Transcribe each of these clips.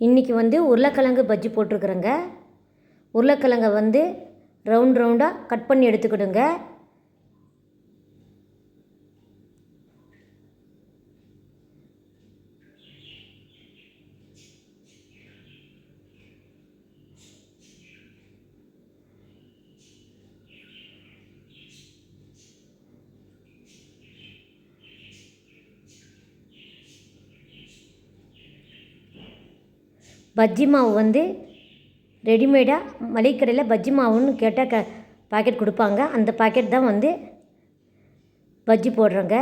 இன்றைக்கி வந்து உருளைக்கிழங்கு பஜ்ஜி போட்டிருக்குறேங்க. உருளைக்கிழங்க வந்து ரவுண்ட் ரவுண்டாக கட் பண்ணி எடுத்துக்கிடுங்க. பஜ்ஜி மாவு வந்து ரெடிமேடாக மளிகை கடையில் பஜ்ஜி மாவுன்னு கேட்டால் க பாக்கெட் கொடுப்பாங்க. அந்த பாக்கெட் தான் வந்து பஜ்ஜி போடுறோங்க.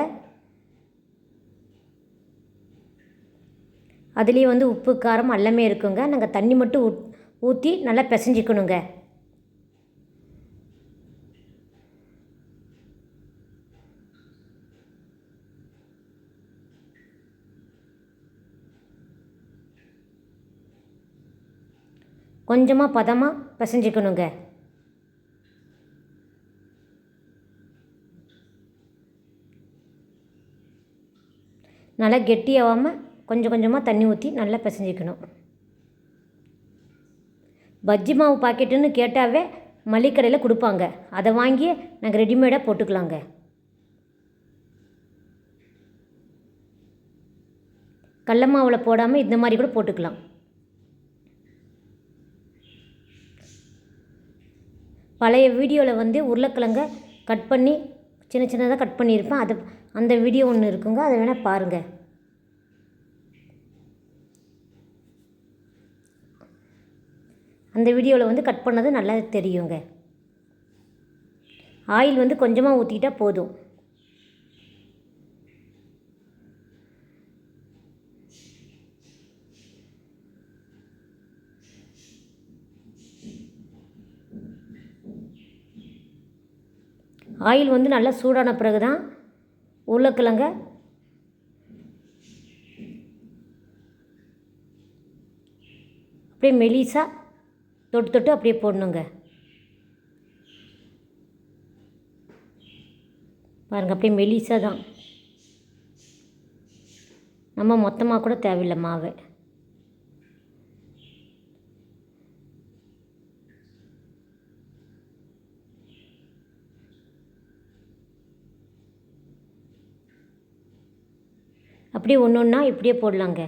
அதுலேயே வந்து உப்பு காரம் எல்லாமே இருக்குங்க. நாங்கள் தண்ணி மட்டும் ஊத் ஊற்றி நல்லா பிசைஞ்சிக்கணுங்க. கொஞ்சமாக பதமாக பிசைஞ்சிக்கணுங்க. நல்லா கெட்டியாகாமல் கொஞ்சம் கொஞ்சமாக தண்ணி ஊற்றி நல்லா பிசைஞ்சிக்கணும். பஜ்ஜி மாவு பாக்கெட்டுன்னு கேட்டாவே மளிகை கடையில் கொடுப்பாங்க. அதை வாங்கி நாங்கள் ரெடிமேடாக போட்டுக்கலாங்க. கடல மாவில் போடாமல் இந்த மாதிரி கூட போட்டுக்கலாம். பழைய வீடியோவில் வந்து உருளைக்கிழங்க கட் பண்ணி சின்ன சின்னதாக கட் பண்ணியிருப்பேன். அது அந்த வீடியோ ஒன்று இருக்குங்க. அதை வேணால் பாருங்கள் அந்த வீடியோவில் வந்து கட் பண்ணது நல்லா தெரியுங்க. ஆயில் வந்து கொஞ்சமாக ஊற்றிக்கிட்டால் போதும். ஆயில் வந்து நல்லா சூடான பிறகு தான் உருளைக்கிழங்க அப்படியே மெலிசாக தொட்டு தொட்டு அப்படியே போடணுங்க. பாருங்கள் அப்படியே மெலிசாக தான் நம்ம மொத்தமாக கூட தேவையில்லை மாவை. அப்படியே ஒன்று ஒன்றா இப்படியே போடலாங்க.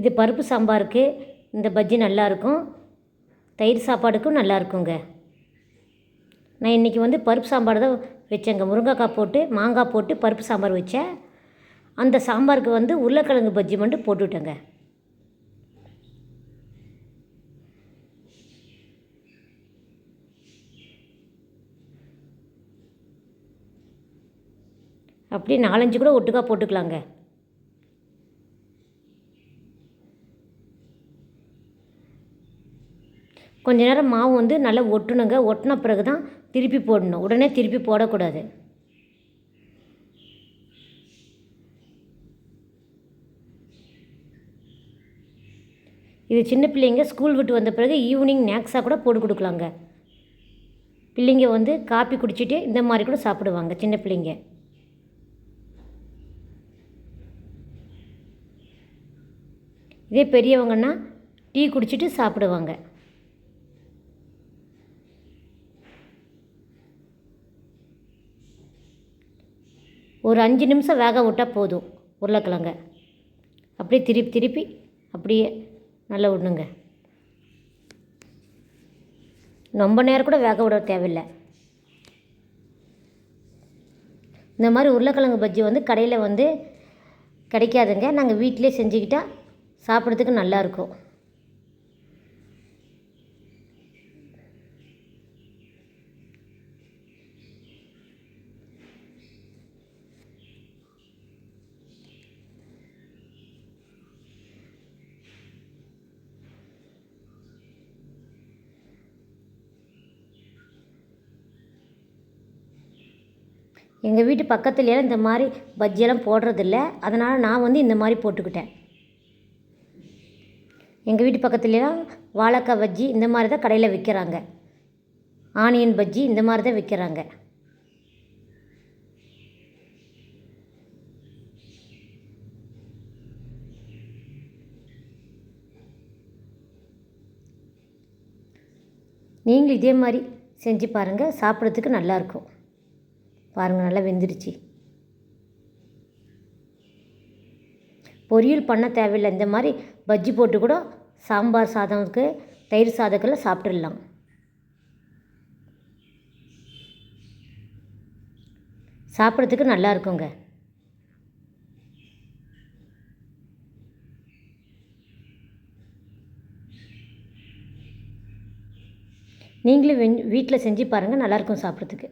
இது பருப்பு சாம்பாருக்கு இந்த பஜ்ஜி நல்லாயிருக்கும் தயிர் சாப்பாடுக்கும் நல்லாயிருக்குங்க நான் இன்றைக்கி வந்து பருப்பு சாம்பார் தான் வச்சேங்க. முருங்கைக்காய் போட்டு மாங்காய் போட்டு பருப்பு சாம்பார் வச்சேன். அந்த சாம்பாருக்கு வந்து உருளைக்கிழங்கு பஜ்ஜி மட்டும் போட்டுவிட்டேங்க அப்படியே நாலஞ்சு கூட ஒட்டுக்கா போட்டுக்கலாங்க. கொஞ்ச நேரம் மாவு வந்து நல்லா ஒட்டணுங்க. ஒட்டின பிறகு தான் திருப்பி போடணும். உடனே திருப்பி போடக்கூடாது. இது சின்ன பிள்ளைங்க ஸ்கூல் விட்டு வந்த பிறகு ஈவினிங் ஸ்நாக்ஸாக கூட போட்டு கொடுக்கலாங்க. பிள்ளைங்க வந்து காப்பி குடிச்சிட்டு இந்த மாதிரி கூட சாப்பிடுவாங்க சின்ன பிள்ளைங்க. இதே பெரியவங்கன்னா டீ குடிச்சிட்டு சாப்பிடுவாங்க. ஒரு அஞ்சு நிமிஷம் வேக விட்டால் போதும் உருளைக்கிழங்க. அப்படியே திருப்பி திருப்பி அப்படியே நல்லா விடணுங்க. ரொம்ப நேரம் கூட வேக விட தேவையில்லை. இந்த மாதிரி உருளைக்கிழங்கு பஜ்ஜி வந்து கடையில் வந்து கிடைக்காதுங்க. நாங்கள் வீட்டிலே செஞ்சுக்கிட்டால் சாப்பிட்றதுக்கு நல்லாயிருக்கும் எங்கள் வீட்டு பக்கத்துலேயே இந்த மாதிரி பஜ்ஜியெல்லாம் போடுறதில்ல. அதனால் நான் வந்து இந்த மாதிரி போட்டுக்கிட்டேன். எங்கள் வீட்டு பக்கத்துலலாம் வாழைக்காய் பஜ்ஜி இந்த மாதிரி தான் கடையில் விற்கிறாங்க ஆனியன் பஜ்ஜி இந்த மாதிரி தான் விற்கிறாங்க நீங்களும் இதே மாதிரி செஞ்சு பாருங்கள் சாப்பிட்றதுக்கு நல்லாயிருக்கும் பாருங்கள் நல்லா வெந்துடுச்சு. பொரியல் பண்ண தேவையில்லை இந்த மாதிரி பஜ்ஜி போட்டு கூட சாம்பார் சாதத்துக்கு தயிர் சாதத்தில் சாப்பிட்றலாம் சாப்பிட்றதுக்கு நல்லா இருக்குங்க. நீங்களும் வெஞ் வீட்டில் செஞ்சு பாருங்கள் நல்லாயிருக்கும் சாப்பிட்றதுக்கு.